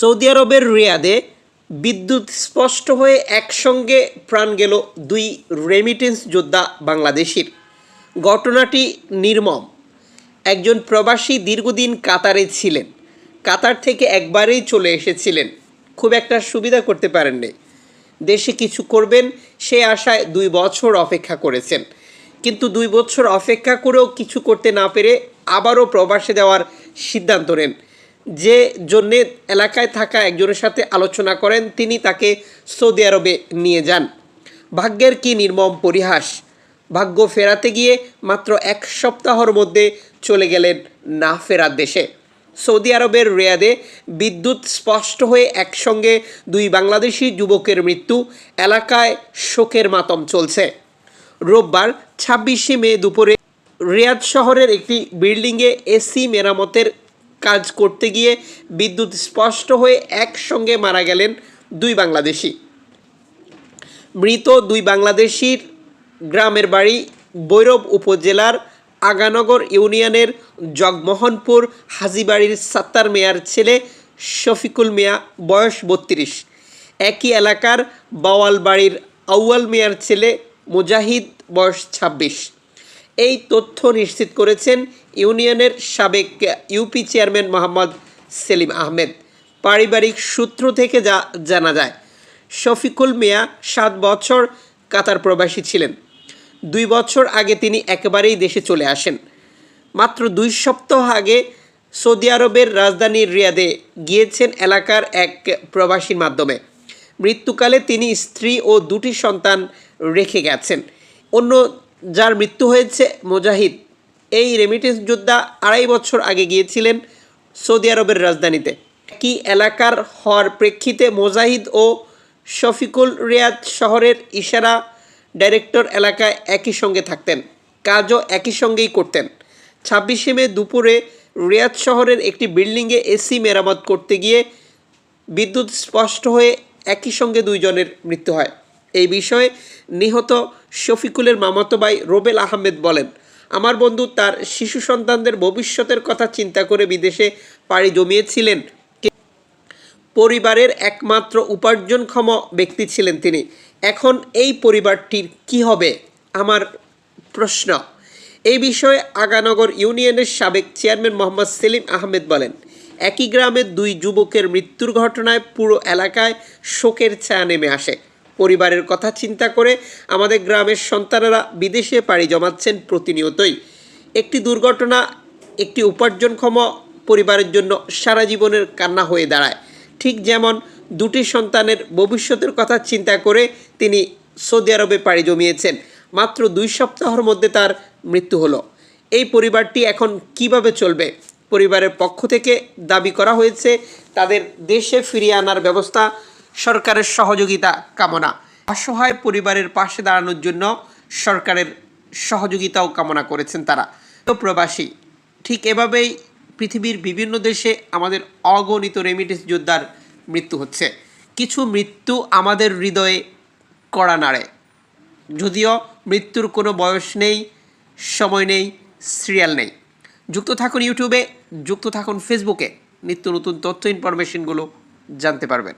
Saudi আরবের রিয়াদে বিদ্যুৎ স্পষ্ট হয়ে একসঙ্গে প্রাণ গেল দুই রেমিটেন্স যোদ্ধা বাংলাদেশির। ঘটনাটি নির্মম। একজন প্রবাসী দীর্ঘদিন কাতারে ছিলেন। কাতার থেকে একবারেই চলে এসেছিলেন। খুব একটা সুবিধা করতে পারেননি। দেশে কিছু করবেন, সে আশায় দুই বছর অপেক্ষা করেছেন। কিন্তু দুই বছর অপেক্ষা করেও কিছু করতে না পেরে আবারও প্রবাসে দেওয়ার সিদ্ধান্ত নেন। যে জন্যে এলাকায় থাকা একজনের সাথে আলোচনা করেন, তিনি তাকে সৌদি আরবে নিয়ে যান। ভাগ্যের কি নির্মম পরিহাস? ভাগ্য ফেরাতে গিয়ে মাত্র এক সপ্তাহর মধ্যে চলে গেলেন না ফেরার দেশে। সৌদি আরবের রিয়াদে বিদ্যুৎ স্পষ্ট হয়ে একসঙ্গে দুই বাংলাদেশি যুবকের মৃত্যু, এলাকায় শোকের মাতম চলছে। রোববার ছাব্বিশে মে দুপুরে রিয়াদ শহরের একটি বিল্ডিংয়ে এসি মেরামতের কাজ করতে গিয়ে বিদ্যুৎ স্পষ্ট হয়ে একসঙ্গে মারা গেলেন দুই বাংলাদেশি। মৃত দুই বাংলাদেশির গ্রামের বাড়ি বৈরব উপজেলার আগানগর ইউনিয়নের জগমোহনপুর হাজিবাড়ির সাত্তার মেয়ার ছেলে শফিকুল মিয়া, বয়স বত্রিশ। একই এলাকার বাওয়াল বাড়ির আউয়াল মিয়ার ছেলে মুজাহিদ, বয়স ছাব্বিশ। এই তথ্য নিশ্চিত করেছেন ইউনিয়নের সাবেক ইউপি চেয়ারম্যান মোহাম্মদ সেলিম আহমেদ। পারিবারিক সূত্র থেকে যা জানা যায়, শফিকুল মিয়া সাত বছর কাতার প্রবাসী ছিলেন। দুই বছর আগে তিনি একেবারেই দেশে চলে আসেন। মাত্র দুই সপ্তাহ আগে সৌদি আরবের রাজধানী রিয়াদে গিয়েছেন এলাকার এক প্রবাসীর মাধ্যমে। মৃত্যুকালে তিনি স্ত্রী ও দুটি সন্তান রেখে গেছেন। অন্য যার মৃত্যু হয়েছে মুজাহিদ। এই রেমিটেন্স যোদ্ধা আড়াই বছর আগে গিয়েছিলেন সৌদি আরবের রাজধানীতে। কি এলাকার হওয়ার প্রেক্ষিতে মোজাহিদ ও শফিকুল রিয়াদ শহরের ইশারা ডাইরেক্টর এলাকায় একই সঙ্গে থাকতেন, কাজও একই সঙ্গেই করতেন। ছাব্বিশে মে দুপুরে রিয়াদ শহরের একটি বিল্ডিংয়ে এসি মেরামত করতে গিয়ে বিদ্যুৎ স্পষ্ট হয়ে একই সঙ্গে দুইজনের মৃত্যু হয়। এই বিষয়ে নিহত শফিকুলের মামাতো ভাই রোবেল আহমেদ বলেন, আমার বন্ধু তার শিশু সন্তানদের ভবিষ্যতের কথা চিন্তা করে বিদেশে পাড়ি জমিয়েছিলেন। পরিবারের একমাত্র উপার্জনক্ষম ব্যক্তি ছিলেন তিনি। এখন এই পরিবারটির কি হবে? আমার প্রশ্ন। এই বিষয়ে আগানগর ইউনিয়নের সাবেক চেয়ারম্যান মোহাম্মদ সেলিম আহমেদ বলেন, একই গ্রামের দুই যুবকের মৃত্যুর ঘটনায় পুরো এলাকায় শোকের ছায়া নেমে আসে। পরিবারের কথা চিন্তা করে আমাদের গ্রামের সন্তানেরা বিদেশে পাড়ি জমাচ্ছেন প্রতিনিয়তই। একটি দুর্ঘটনা, একটি উপার্জনক্ষম পরিবারের জন্য সারা জীবনের কান্না হয়ে দাঁড়ায়। ঠিক যেমন দুটি সন্তানের ভবিষ্যতের কথা চিন্তা করে তিনি সৌদি আরবে পাড়ি জমিয়েছেন, মাত্র দুই সপ্তাহের মধ্যে তার মৃত্যু হলো। এই পরিবারটি এখন কীভাবে চলবে? পরিবারের পক্ষ থেকে দাবি করা হয়েছে, তাদের দেশে ফিরিয়ে আনার ব্যবস্থা সরকারের সহযোগিতা কামনা। অসহায় পরিবারের পাশে দাঁড়ানোর জন্য সরকারের সহযোগিতাও কামনা করেছেন তারা। তো প্রবাসী, ঠিক এভাবেই পৃথিবীর বিভিন্ন দেশে আমাদের অগণিত রেমিটেন্স যোদ্ধার মৃত্যু হচ্ছে। কিছু মৃত্যু আমাদের হৃদয়ে কড়া নাড়ে। যদিও মৃত্যুর কোনো বয়স নেই, সময় নেই সিরিয়াল নেই। যুক্ত থাকুন ইউটিউবে, যুক্ত থাকুন ফেসবুকে নিত্য নতুন তথ্য ইনফরমেশনগুলো জানতে পারবেন।